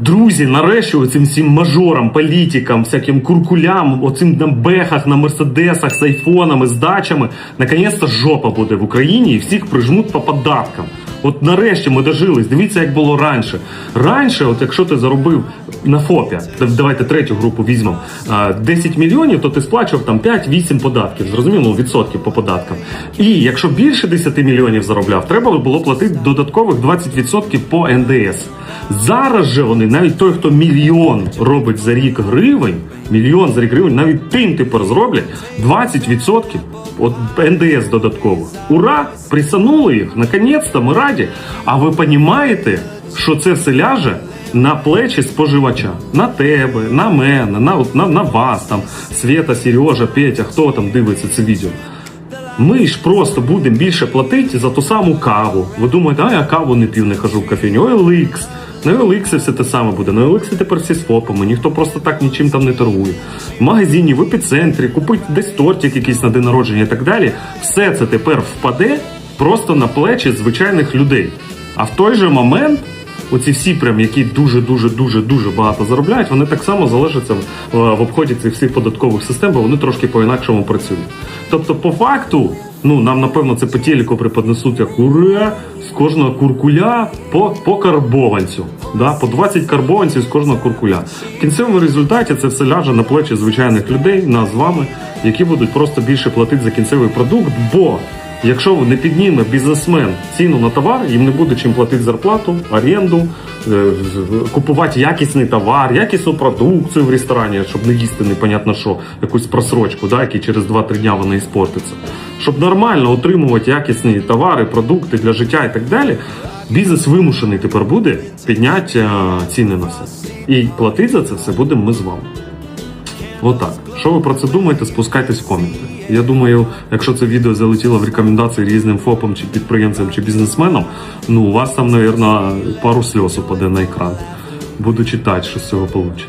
Друзі, нарешті оцим всім мажорам, політикам, всяким куркулям, оцим на бехах, на мерседесах з айфонами, з дачами, наконець-то жопа буде в Україні і всіх прижмуть по податкам. От нарешті ми дожились. Дивіться, як було раніше. Раніше, от якщо ти заробив на ФОПі, дав- давайте третю групу візьмемо, а, 10 мільйонів, то ти сплачував там 5-8 податків, зрозуміло, відсотків по податкам. І якщо більше 10 мільйонів заробляв, треба було платити додаткових 20% по НДС. Зараз же вони, навіть той, хто мільйон робить за рік гривень, мільйон за рік гривень, навіть тим тепер зроблять 20% от НДС додаткових. Ура! Присанули їх. Наконець-то ми раді. А ви розумієте, що це все ляже на плечі споживача? На тебе, на мене, на, на, на вас, там, Света, Сережа, Петя, хто там дивиться це відео. Ми ж просто будемо більше платити за ту саму каву. Ви думаєте, а я каву не п'ю, не хожу в кафені. OLX. На OLX все те саме буде. На OLX тепер всі з ФОПами, ніхто просто так нічим там не торгує. В магазині, в епіцентрі, купить десь тортик якийсь на день народження і так далі. Все це тепер впаде просто на плечі звичайних людей. А в той же момент Оці всі, прям, які дуже дуже дуже дуже багато заробляють, вони так само залишаться в, в обході цих всіх податкових систем, бо вони трошки по-інакшому працюють. Тобто, по факту, ну нам напевно це по телеку преподнесуть як ура з кожного куркуля по, по карбованцю. Да? По 20 карбованців з кожного куркуля. В кінцевому результаті це все ляже на плечі звичайних людей, нас з вами, які будуть просто більше платити за кінцевий продукт, бо Якщо не підніме бізнесмен ціну на товар, їм не буде чим платити зарплату, оренду, е, купувати якісний товар, якісну продукцію в ресторані, щоб не їсти непонятно що, якусь просрочку, да, які через 2-3 дня вона іспортиться. Щоб нормально отримувати якісні товари, продукти для життя і так далі, бізнес вимушений тепер буде підняти е, ціни на все. І платити за це все будемо ми з вами. Отак. Що ви про це думаєте, спускайтесь в коменти. Я думаю, якщо це відео залетіло в рекомендації різним ФОПам чи підприємцям чи бізнесменам, ну у вас там, мабуть, пару сльоз упаде на екран. Буду читати, що з цього вийде.